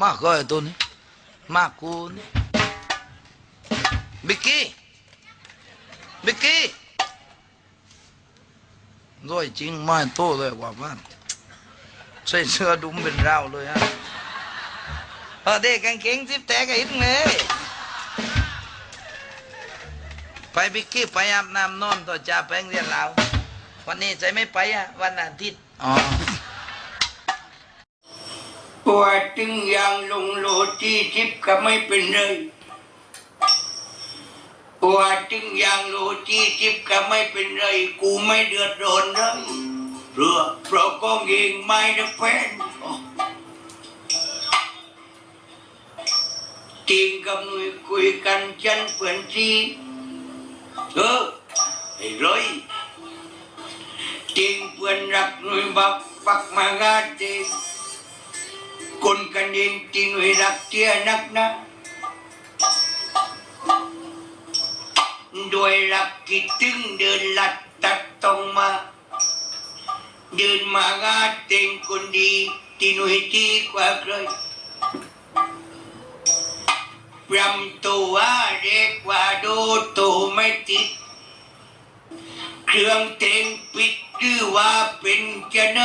มากก็ไอ้ตัวนี้มากกูนี่บิกกี้บิกกี้ด้วยจริงไม่โตเลยกว่าบ้านใส่เสื้อดุมเป็นราวเลยฮะเออเด็กกางเกงซิบแตกไอ้หินเลยไปบิกกี้ไปอาบน้ำนอนต่อจ่าแปลงเรียนเราวันนี้ใจไม่ไปอะวันอาทิตย์อ๋อ ปวดจึงยางลงโลจีจิบก็ไม่เป็นเลยปวดจึงยางโลจีจิบก็ไม่เป็นไรกูไม่เดือดร้อนเลยเพื่อเพราะกองเองไม่ได้แฟนจริงกับหนุ่ยคุยกันฉันเปื่อนจีเออไอ้ร้อยจริงเปื่อนรักหนุ่ยบักปักมางาเจง นกันจริงเวรักเจียนักนะด้วยรักคิดถึงเดินลัดตัดตรงมา เดินมางาเต็งคนดีที่หนุ่ยดีกว่าใครปรำตัวเด็กกว่าดูตัวไม่ติด เครื่องเต็งปิดหรือว่าเป็นจะไหน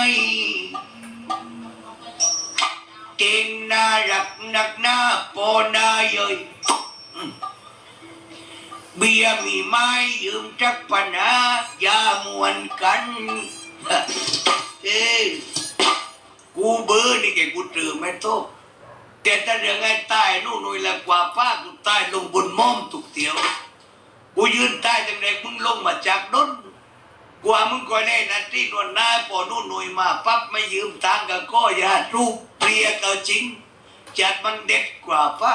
ต็งน่ารักนักหน้าปนาเยยเบียร์มีไม้ยืมจักปัญหายามวนกันเอ้กูเบื่อนี่แกกูเจอไม่โตะแต่ถ้าเรื่องไอ้ตายนู่นนู่นละกว่าป้ากูตายลงบนม่อมตุกเตียวกูยืนใต้ตั้งแต่มึงลงมาจากนนกว่ามึงก็ได้นาที่นวลหน้าพอนู่นหน่วยมาปั๊บไม่ยืมตังค์ก็ก็อย่ารูป เรียก็จริงจัดมันเด็ดกว่าป้า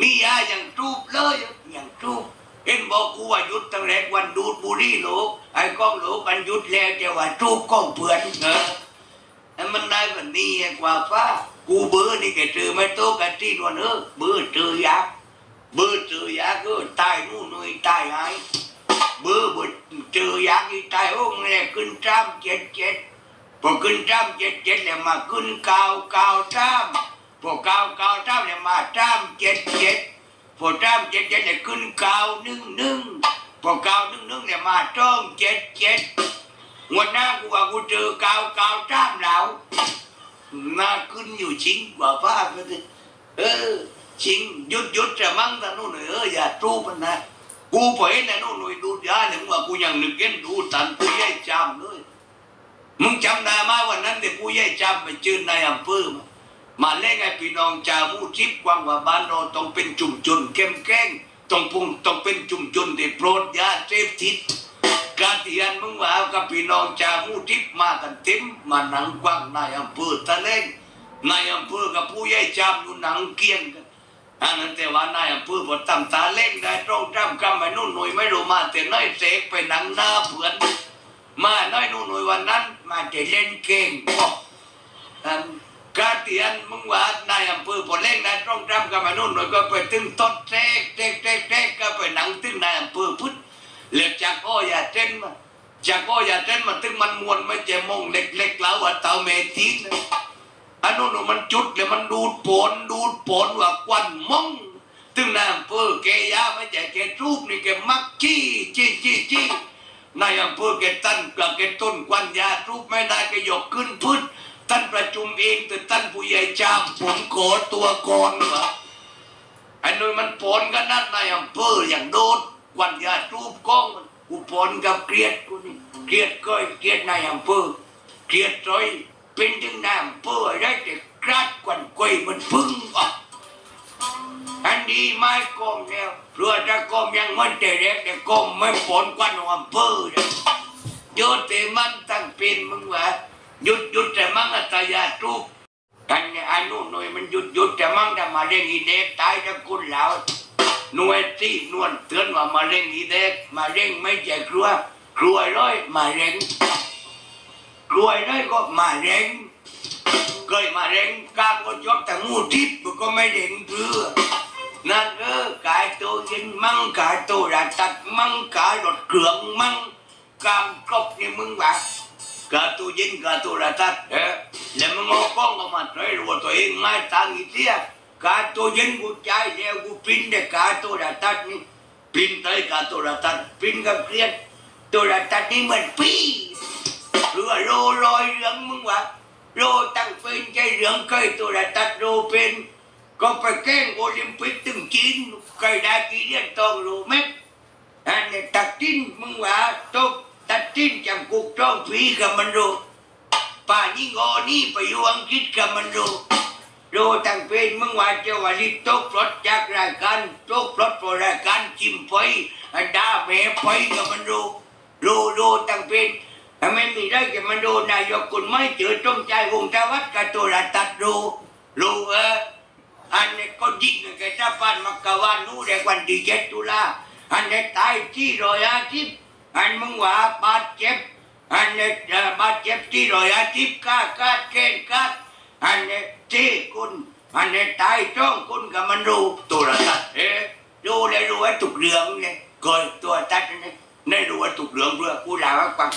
มียาอย่างรูปเลยอย่างรูปเห็นบอกกูว่าหยุดตั้งแต่วันดูดบุรีโหลกไอ้ก้องโหลกกันหยุดแล้วแต่ว่ารูปก้องเพื่อนเออให้มันได้แบบนี้กว่าป้ากูเบื่อนี่แกเจอไม่โตกันที่นวลเออเบื่อเจอยาเบื่อเจอยาก็ตายนู่นหน่ตายหายเบื่อเบื่อเจอยากอีตายห้องเลยขึ้นจ้ำเจ็ดเจ็ด พอขึ้นจ้ำเจ็ดเจ็ดแล้วมาขึ้นเก้าเก้าจ้ำพอเก้าเก้าจ้ำแล้วมาจ้ำเจ็ดเจ็ดพอจ้ำเจ็ดเจ็ดแล้วขึ้นเก้าหนึ่งหนึ่งพอเก้าหนึ่งหนึ่งแล้วมาจ้องเจ็ดเจ็ดวันหน้ากูว่ากูเจอเก้าเก้าจ้ำแล้วน่าขึ้นอยู่จริงกว่าฟ้าไปเลยเออจริงยุดยุดจะมั่งแต่นู่นเอออย่าจูบมันนะกูไปในโน่นหน่วยดูยาเนี่ยมึงว่ากูยังนึกเห็นดูตันผู้ใหญ่จำเลย มึงจำได้ไหมวันนั้นเด็กผู้ใหญ่จำไปจืนนอำเภอมามาเล่นไอ้พี่น้องจามูทิพย์กวางว่าบ้านเราต้องเป็นจุ่มจุนเข้มแข็งต้องพุ่งต้องเป็นจุ่มจุนที่โปรดยาเสพติดการที่อันมึงว่ากับพี่น้องจามูทิพย์มากันเต็มมาหนังกว้างในอำเภอตะเล่งนายอำเภอกับผู้ใหญ่จำอยู่หนังเกียงกันอันนั้นแต่ว่านายอำเภอพอตำตาเล่งได้ตรงจำกำไปนู่นหน่วยไม่รู้มาแต่น้อยเสกไปหนังหน้าเผื่อน มาน้อยนู่นหน่วยวันนั้น มาจะเล่นเก่งบอกอันกาเตียนมึงว่านายอำเภอพอเล่งได้ตรงจำกำไปนู่นหน่วยก็ไปตึงต้นเสกเสกเสกเสกก็ไปหนังตึงนายอำเภอพุทธเหล็กจากอ้อยาเต้นมาจากอ้อยาเต้นมาตึงมันมวนไม่เจมงเล็กๆแล้วว่าเต่าเมทินอันนู้นมันจุดเลยมันดูดปนดูดปนว่าควันมงตึงนายอำเภอแกยาไม่ใช่แกรูปนี่แกมักจี้จี้จี้จี้ นายอำเภอแกตันกับแกต้นควันยารูปไม่ได้แกยกขึ้นพื้นท่านประชุมเองแต่ท่านผู้ใหญ่จามผมขอตัวก่อนวะอันนู้นมันปนกันนั่นนายอำเภออย่างโดดควันยารูปก้องกูปนกับเกลียดกูนี่เกลียดก้อยเกลียดนายอำเภอเกลียดจอยเป็นถึงนายอำเภอได้แต่กราดกวันกวยมันพึ่งออก นี้ไม่กลมแล้วเพื่อจะกลมยังมันแต่เด็กแต่กลมไม่ผลกวันองอำเภอเลยโยนแต่มันตั้งเป็นมึงวะหยุดหยุดแต่มังอัตยาทุกกันเนี่ยอันนู้นหน่วยมันหยุดหยุดแต่มังแต่มาเร่งอีเด็กตายทั้งคุณแล้วหน่วยที่นวลเตือนว่ามาเร่งอีเด็กมาเร่งไม่ใช่ครัวครัวร้อยมาเร่งรวยได้ก็มาเร่งเคยมาเร่งการก็ยกแต่งูทิพย์มันก็ไม่เร่งเพื่อ นั่นเออกายตัวเย็นมั่งกายตัวราตัดมั่งกายรถเครื่องมั่งกามกบนี่มึงว่ากาตูยินกาตูระทัดเออแล้วมึงเอากล้องออกมาใช้รัวตัวเองไม่ตังอีเสียกาตูยินกูใจายแล้วกูปิ้นได้กกาตูระทัดนี่ปิ้นได้กาตูระทัดปิ้นกับเครียดตูระทัดนี่เหมือนปีหรือว่าโรลอยเรื่องมึงวะโรตั้งเป็นใจเรื่องเคยตูระทัดโรเป็น ก็ไปแกล้งโอลิมปิกตึงจีนเคยได้กี่เหรียญทองรู้ไหมอันนี้ตัดทิ้นมึงว่าตกตัดทิ้นจำคุกจ้องผีกับมันรู้ป่านี่งอนี่ไปอยู่อังกฤษกับมันรู้รู้ตั้งเป็นมึงว่าเจ้าว่าลิตกปลดจากรายการตกปลดเพรรายการจิ้มไฟอันดาแม่ไฟกับมันรู้รู้รู้ตั้งเป็นทำไมมีได้กับมันรู้นายกคุณไม่เจอจงใจวงทวัดกับตัวระตัดรู้รู้เออ อันนี้ก็ยิงกันแกจะฟันมักกะวันนู้นเด็กวันที่เจ็ดตุลาอันนี้ตายที่รอยอาทิตย์อันมึงว่าบาดเจ็บอันนี้เอ่อบาดเจ็บที่รอยอาทิตย์กากาดเกณฑ์กาดอันนี้ที่คุณอันนี้ตายจ้องคุณกับมันรู้ตัวละตัดเอ๊ะรู้เลยรู้ว่าถูกเรื่องเนี่ยก่อยตัวตัดนี่ได้รู้ว่าถูกเรื่องเพื่อกูด่าว่าฟัง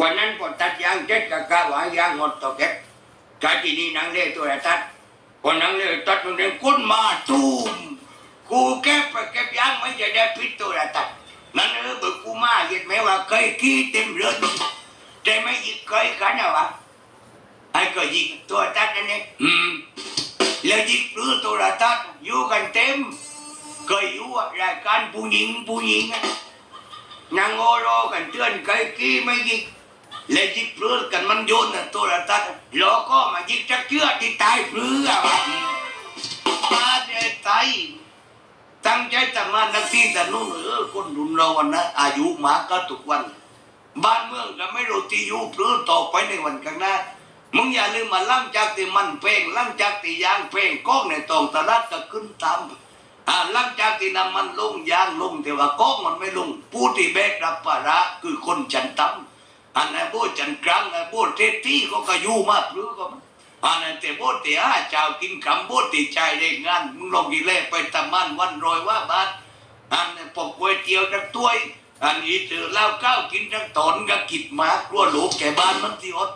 วันนั้นพอตัดยางเจ็ดกับกาหวายางหมดต่อแกกาที่นี่นางเล่ตัวละตัด คนนั้นเลยตัดตรงนี้ก้นมาตูมกูแก้ไปแก้ยางไม่จะได้พิษตัวละตัดนั่นเออเบิกกูมาเห็นไหมว่าเคยขี้เต็มเรือนแต่ไม่ยิงเคยกันนะวะไอ้ก็ยิงตัวตัดนั่นเองอืมแล้วยิงหรือตัวตัดอยู่กันเต็มเคยอยู่อะรายการผู้หญิงผู้หญิงอะนางโอโรกันเตือนเคยขี้ไม่ยิง แล้วยิงเปลือกันมันโยนน่ะตัวละตัดล้อก็มายิงจักเชือที่ตายเปลือกอะมาเดตายตั้งใจทำงานนักที่แต่นู่นเออคนรุ่นเราวันนะอายุมากก็ทุกวัน บ้านเมืองก็ไม่รู้ที่อยู่เปลือต่อไปในวันข้างหน้ามึงอย่าลืมมาล่างจากที่มันเพลงล่างจากที่ยางเพลงก้องในตองตลาดก็ขึ้นตามอ่าหลังจากที่น้ำมันลงยางลงแต่ว่าก้องมันไม่ลงผู้ที่แบกรับภาระคือคนจันทำ อันนั้นโบจันกลางอันโบเทที่ก็ก็อยู่มากหรือก็มันอันนั้นแต่โบเตียเจ้ากินคำโบติใจได้งานมึงลองกี่เล่ไปตะมันวันรอยว่าบาทอันนั้นปกวยเตี๋ยวจักตัวยอันนี้เจอเหล้าก้าวกินทั้งตอนก็กิดมากลัวหลูกแก่บ้านมันที่อด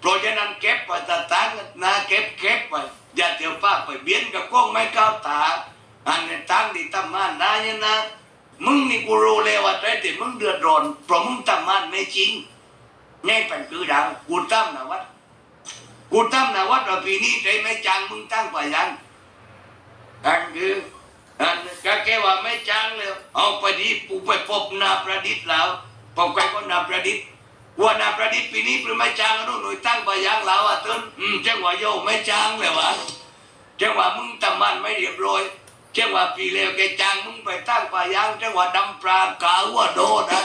เพราะฉะนั้นเก็บไปตาตังนะเก็บเก็บไปอย่าเดี๋ยวป้าไปเบียนกับกล้องไม่ก้าวตาอันนี้ตั้งที่ตำมันได้นะมึงนี่กูรู้เลยว่าแต่ที่มึงเดือดร้อนเพราะมึงตำมันไม่จริง นี่เป็นคือดังกูตั้มนะวัดกูตั้มนะวัดว่าปีนี้ใจไม่จางมึงตั้งไปยังอันคืออันก็แค่ว่าไม่จางเลยเอาไปดีปูไปพบนาประดิษฐ์แล้วพบใครก็นาประดิษฐ์ว่านาประดิษฐ์ปีนี้เปไม่จางนู่นหน่วยตั้งไปยังแล้วอะต้นอืมจังหวะโยไม่จางเลยวะเจังหวะมึงตำมันไม่เรียบร้อยจังหวะปีเลวแกจางมึงไปตั้งไปยังจังหวะดำปลากาว่าโดนนะ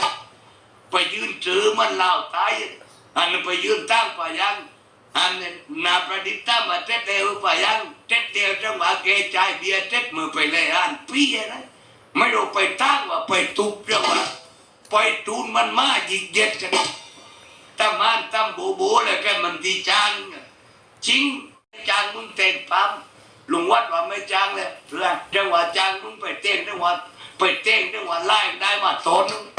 ไปยืนถือมันเล่าตายอันไปยืนตั้งปายังอันนาประดิษฐ์ตั้งมาเท็ดเดียวปายังเท็ดเดียวจังหวะเกใจายเบียร์เท็ดมือไปเลยอันพี่นะไม่รู้ไปตั้งว่าไปตุบจังหวะไปตูนมันมายิงเย็ดกันตั้มันตั้งโบโบเลยแกมันดีจังจริงจางมึงเต้นปั๊มลุงวัดว่าไม่จางเลยเพื่อจังหวะจางมึงไปเต้นจังหวะไปเต้นจังหวะไล่ได้มาตนนึง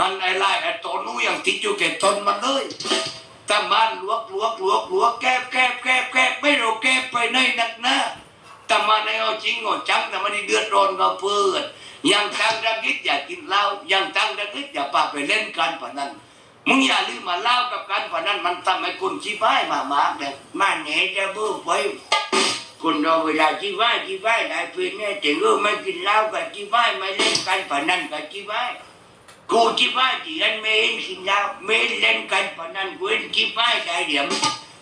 อันไอ้ไล่ไอ้ตัวนู้ยังติดอยู่แก่ตนมันเลยตามันลวกลวกลวกลวกแกบแกบแกบแกบไม่รู้แกบไปไหนนักหนะตามันไอ้เอาจริงเอาจังแต่มันดีเดือดร้อนก็เพื่อนยังตั้งระกิดอย่ากินเหล้ายังตั้งระกิดอย่าปาไปเล่นการพนันมึงอย่าลืมมาเล่ากับการพนันมันทำให้คนชี้พ้ายมาหมากเลยมาเหนจะเบื่อไปคนเราเวลาชี้พ้ายชี้พ้ายได้เพื่อนเนี่ยแต่เออไม่กินเหล้ากับชี้พ้ายไม่เล่นการพนันกับชี้พ้าย กูคิดว่าที่อันไม่เห็นกินเหล้าไม่เห็นเล่นกันพนันกูเห็นคิดว่าได้เหลี่ยม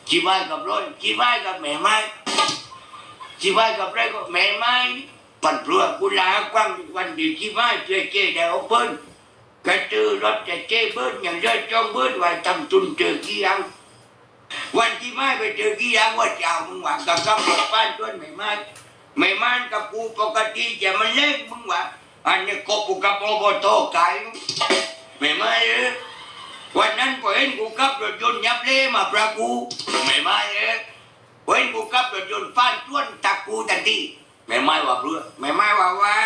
คิดว่ากับรถคิดว่ากับแม่ไม้คิดว่ากับไรก็แม่ไม้ปั่นเปลือกกูลากว้างวันเดียวคิดว่าเจ๊เจ๊ได้เอาเบิ้ลกระตือรถจะเจ๊เบิ้ลอย่างเรื่อยจ้องเบิ้ลไว้ทำตุนเจอกี่ยังวันที่ไม้ไปเจอกี่ยังว่าเจ้ามึงหว่ากับกำลังป้านชวนแม่ไม้แม่ไม้กับกูปกติจะมันเล่นมึงหว่า อันนี้ก็กูกับโอบโตไก่ไม่ไม่เอวันนั้นก็เห็นกูขับรถยนต์ยับเล่มาประกูไม่ไม่เอ้ยเห็นกูขับรถยนต์ฟ้านต้วนตักกูทันทีไม่ไม่ว่าเพื่อไม่ไม่ว่าว่า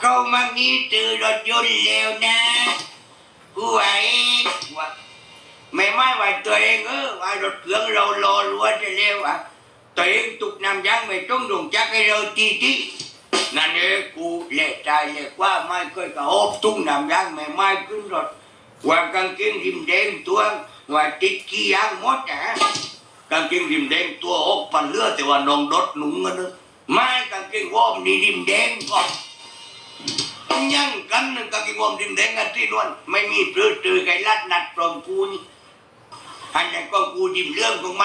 เขามางี้ตือรถยนต์เร็วนะกูว่าเองว่าไม่ไม่ไหวตัวเองเออว่ารถเครื่องเรารอรัวจะเร็วอะตัวเองตุกนำยางไม่ต้องดวงจักให้เราตีที่ นั่นเองกูเละใจเละว่าไม่เคยกระหอบตุ้งนำยางไม่ไม่ขึ้นรถว่ากางเกงริมแดงตัวว่าติดขี้ยางหมดนะกางเกงริมแดงตัวหกปันเลือดแต่ว่านองดดหนุ่งกันนอะไม่กางเกงวอมนี่ริมแดงก็ยังกันนึงกะกิงวมดิมแดงกันที่นวลไม่มีปลื้อตือไก่ลัดนัดปลอมกูนี่อันนั้นก็กูดิมเรื่องของมัน